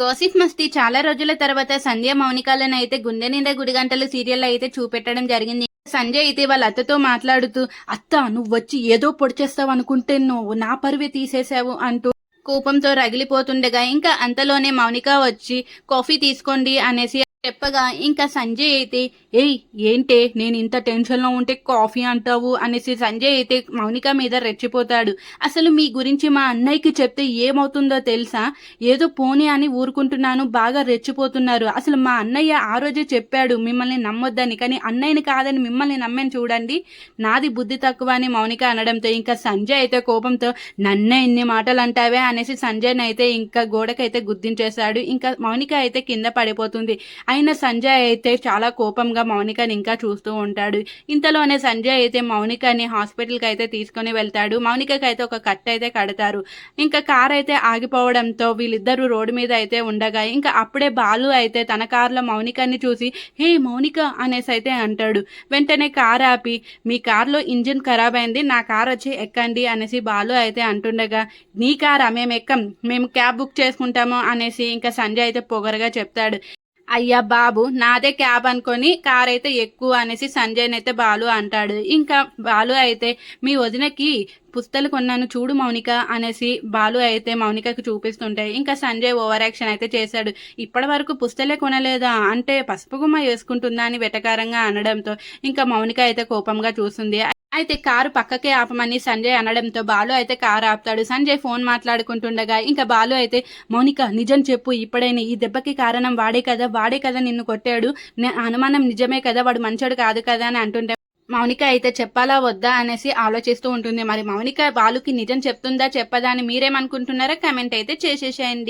Gossip masti చాలా రోజుల తర్వాత సంధ్య మౌనికాలను అయితే గుండె నిండా గుడిగంటలు సీరియల్ అయితే చూపెట్టడం జరిగింది. సంజయ్ అయితే వాళ్ళ అత్తతో మాట్లాడుతూ అత్త నువ్వు వచ్చి ఏదో పొడి చేస్తావు అనుకుంటే నువ్వు నా పరువే తీసేసావు అంటూ కోపంతో రగిలిపోతుండగా ఇంకా అంతలోనే మౌనిక వచ్చి కాఫీ తీసుకోండి అనేసి చెప్పగా ఇంకా సంజయ్ అయితే ఏయ్ ఏంటే? నేను ఇంత టెన్షన్లో ఉంటే కాఫీ అంటావు? అనేసి సంజయ్ అయితే మౌనిక మీద రెచ్చిపోతాడు. అసలు మీ గురించి మా అన్నయ్యకి చెప్తే ఏమవుతుందో తెలుసా? ఏదో పోనీ అని ఊరుకుంటున్నాను బాగా రెచ్చిపోతున్నారు. అసలు మా అన్నయ్య ఆ రోజే చెప్పాడు మిమ్మల్ని నమ్మొద్దని. కానీ అన్నయ్యని కాదని మిమ్మల్ని నమ్మని చూడండి. నాది బుద్ధి తక్కువ అని మౌనిక అనడంతో ఇంకా సంజయ్ అయితే కోపంతో నన్నే ఇన్ని మాటలు అంటావే అనేసి సంజయ్ అయితే ఇంకా గోడకైతే గుర్తించేశాడు ఇంకా మౌనిక అయితే కింద పడిపోతుంది. అయినా సంజయ్ అయితే చాలా కోపంగా మౌనికని ఇంకా చూస్తూ ఉంటాడు. ఇంతలోనే సంజయ్ అయితే మౌనికని హాస్పిటల్కి అయితే తీసుకొని వెళ్తాడు. మౌనికకి అయితే ఒక కట్ అయితే కడతారు. ఇంకా కార్ అయితే ఆగిపోవడంతో వీళ్ళిద్దరూ రోడ్డు మీద అయితే ఉండగా ఇంకా అప్పుడే బాలు అయితే తన కారులో మౌనికని చూసి హే మౌనిక అనేసి అయితే అంటాడు. వెంటనే కార్ ఆపి మీ కార్లో ఇంజిన్ ఖరాబ్ అయింది నా కార్ వచ్చి ఎక్కండి అనేసి బాలు అయితే అంటుండగా నీ కారా? మేము ఎక్కం మేము క్యాబ్ బుక్ చేసుకుంటాము అనేసి ఇంకా సంజయ్ అయితే పొగరగా చెప్తాడు. అయ్యా బాబు నాదే క్యాబ్ అనుకొని కార్ అయితే ఎక్కువ అనేసి సంజయ్ అయితే బాలు అంటాడు. ఇంకా బాలు అయితే మీ వదినకి పుస్తలు కొన్నాను చూడు మౌనిక అనేసి బాలు అయితే మౌనికకి చూపిస్తుంటే ఇంకా సంజయ్ ఓవర్ యాక్షన్ అయితే చేశాడు. ఇప్పటి వరకు పుస్తలే కొనలేదా? అంటే పసుపు గుమ్మ వేసుకుంటుందా అని వెటకారంగా అనడంతో ఇంకా మౌనిక అయితే కోపంగా చూస్తుంది. అయితే కారు పక్కకే ఆపమని సంజయ్ అనడంతో బాలు అయితే కారు ఆపుతాడు. సంజయ్ ఫోన్ మాట్లాడుకుంటుండగా ఇంకా బాలు అయితే మౌనిక నిజం చెప్పు ఇప్పుడైనా ఈ దెబ్బకి కారణం వాడే కదా వాడే కదా నిన్ను కొట్టాడు. నే- అనుమానం నిజమే కదా వాడు మంచోడు కాదు కదా అని అంటుంటే మౌనిక అయితే చెప్పాలా వద్దా అనేసి ఆలోచిస్తూ ఉంటుంది. మరి మౌనిక బాలుకి నిజం చెప్తుందా చెప్పదా అని మీరేమనుకుంటున్నారో? కమెంట్ అయితే చేసేసేయండి.